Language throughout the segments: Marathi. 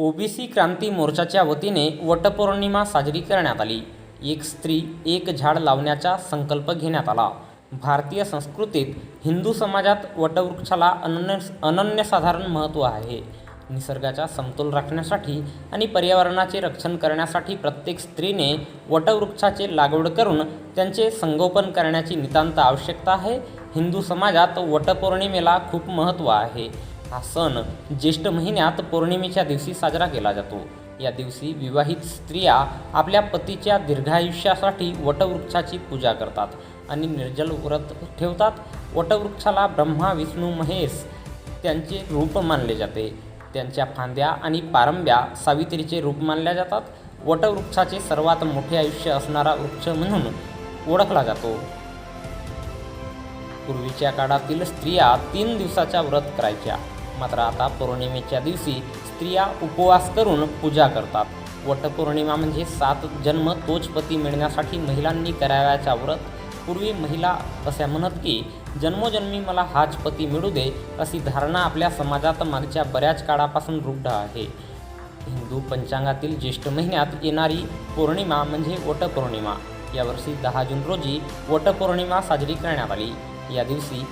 ओबीसी क्रांती मोर्चाच्या वतीने वटपौर्णिमा साजरी करण्यात आली. एक स्त्री एक झाड लावण्याचा संकल्प घेण्यात आला. भारतीय संस्कृतीत हिंदू समाजात वटवृक्षाला अनन्य अनन्यसाधारण महत्त्व आहे. निसर्गाचा समतोल राखण्यासाठी आणि पर्यावरणाचे रक्षण करण्यासाठी प्रत्येक स्त्रीने वटवृक्षाचे लागवड करून त्यांचे संगोपन करण्याची नितांत आवश्यकता आहे. हिंदू समाजात वटपौर्णिमेला खूप महत्त्व आहे. हा सण ज्येष्ठ महिन्यात पौर्णिमेच्या दिवशी साजरा केला जातो. या दिवशी विवाहित स्त्रिया आपल्या पतीच्या दीर्घायुष्यासाठी वटवृक्षाची पूजा करतात आणि निर्जल व्रत ठेवतात. वटवृक्षाला ब्रह्मा विष्णू महेश त्यांचे रूप मानले जाते. त्यांच्या फांद्या आणि पारंब्या सावित्रीचे रूप मानल्या जातात. वटवृक्षाचे सर्वात मोठे आयुष्य असणारा वृक्ष म्हणून ओळखला जातो. पूर्वीच्या काळातील स्त्रिया तीन दिवसाच्या व्रत करायच्या. मात्र आता पौर्णिमेच्या दिवशी स्त्रिया उपवास करून पूजा करतात. वटपौर्णिमा म्हणजे सात जन्म तोच पती मिळण्यासाठी महिलांनी करावयाचा व्रत. पूर्वी महिला अशा म्हणत की जन्मोजन्मी मला हाच पती मिळू दे अशी धारणा आपल्या समाजात मागच्या बऱ्याच काळापासून रुग्ण आहे. हिंदू पंचांगातील ज्येष्ठ महिन्यात येणारी पौर्णिमा म्हणजे वटपौर्णिमा. यावर्षी दहा जून रोजी वटपौर्णिमा साजरी करण्यात आली. या दिवशी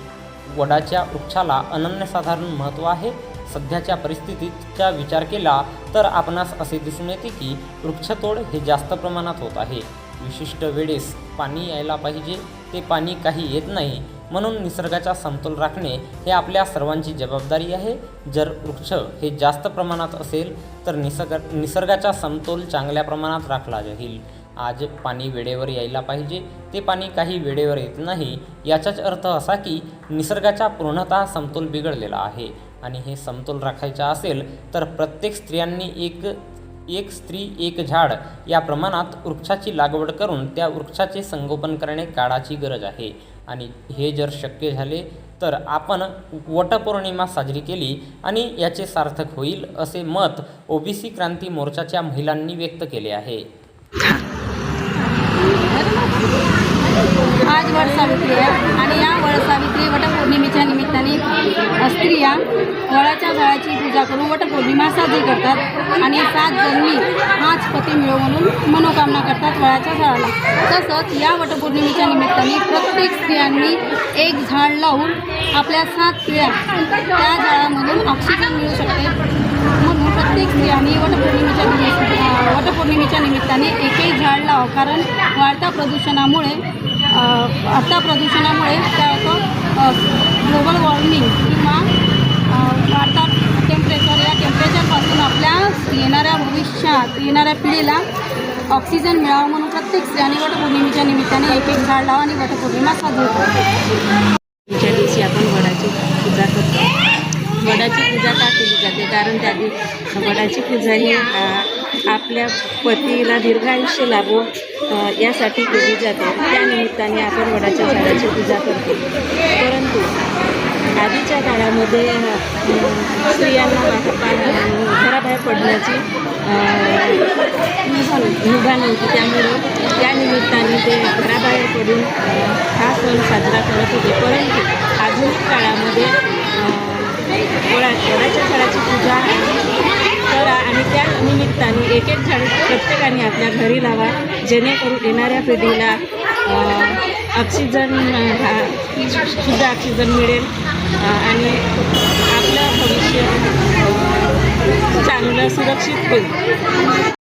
वडाच्या वृक्षाला अनन्यसाधारण महत्त्व आहे. सध्याच्या परिस्थितीचा विचार केला तर आपणास असे दिसून येते की वृक्षतोड हे जास्त प्रमाणात होत आहे. विशिष्ट वेळेस पाणी यायला पाहिजे. ते पाणी काही येत नाही. म्हणून निसर्गाचा समतोल राखणे हे आपल्या सर्वांची जबाबदारी आहे. जर वृक्ष हे जास्त प्रमाणात असेल तर निसर्ग निसर्गाचा समतोल चांगल्या प्रमाणात राखला जाईल. आज पाणी वेळेवर यायला पाहिजे. ते पाणी काही वेळेवर येत नाही. याचाच अर्थ असा की निसर्गाचा पूर्णतः समतोल बिघडलेला आहे. आणि हे समतोल राखायचा असेल तर प्रत्येक स्त्रियांनी एक एक स्त्री एक झाड या प्रमाणात वृक्षाची लागवड करून त्या वृक्षाचे संगोपन करणे काळाची गरज आहे. आणि हे जर शक्य झाले तर आपण वटपौर्णिमा साजरी केली आणि याचे सार्थक होईल असे मत ओबीसी क्रांती मोर्चाच्या महिलांनी व्यक्त केले आहे. आज वड सावित्री आहे. आणि या वड सावित्री वटपौर्णिमेच्या निमित्ताने स्त्रिया वळाच्या झाडाची पूजा करून वटपौर्णिमा साजरी करतात. आणि सात जन्मी हाच पती मिळो म्हणून मनोकामना करतात वळाच्या झाडाला तसंच या वटपौर्णिमेच्या निमित्ताने प्रत्येक स्त्रियांनी एक झाड लावून आपल्या सात स्त्रिया त्या झाडामधून ऑक्सिजन मिळू शकते. म्हणून प्रत्येक स्त्रियांनी वटपौर्णिमेच्या निमित्ताने अ, निमित्ताने एकही झाड लावा. कारण वाढत्या प्रदूषणामुळे आता प्रदूषणामुळे काय होतं? ग्लोबल वॉर्मिंग किंवा वाढता टेम्परेचर या टेम्परेचरपासून आपल्या येणाऱ्या भविष्यात येणाऱ्या पिढीला ऑक्सिजन मिळावं म्हणून प्रत्येक स्त्रियांनी वटपौर्णिमेच्या निमित्ताने एक एक झाड लावा आणि वटपौर्णिमा साजरी करतो दिवशी आपण वडाची पूजा करतो. वडाची पूजा का केली जाते? कारण त्या दिवशी वडाची पूजा ही आपल्या पतीला दीर्घायुष्य लाभो यासाठी केली जाते. त्यानिमित्ताने आपण वडाच्या झाडाची पूजा करतो. परंतु आधीच्या काळामध्ये स्त्रियांना घराबाहेर पडण्याची अ, मुभा नव्हती. त्यामुळे त्या निमित्ताने ते घराबाहेर पडून हा सण साजरा करत होते. परंतु आधुनिक काळामध्ये वडा वडाच्या झाडाची पूजा करा आणि त्या निमित्ताने एक एक झाड प्रत्येकाने आपल्या घरी लावा जेणेकरून येणाऱ्या पिढीला ऑक्सिजन हा शुद्ध ऑक्सिजन मिळेल. आणि आपलं भविष्य चांगलं सुरक्षित होईल.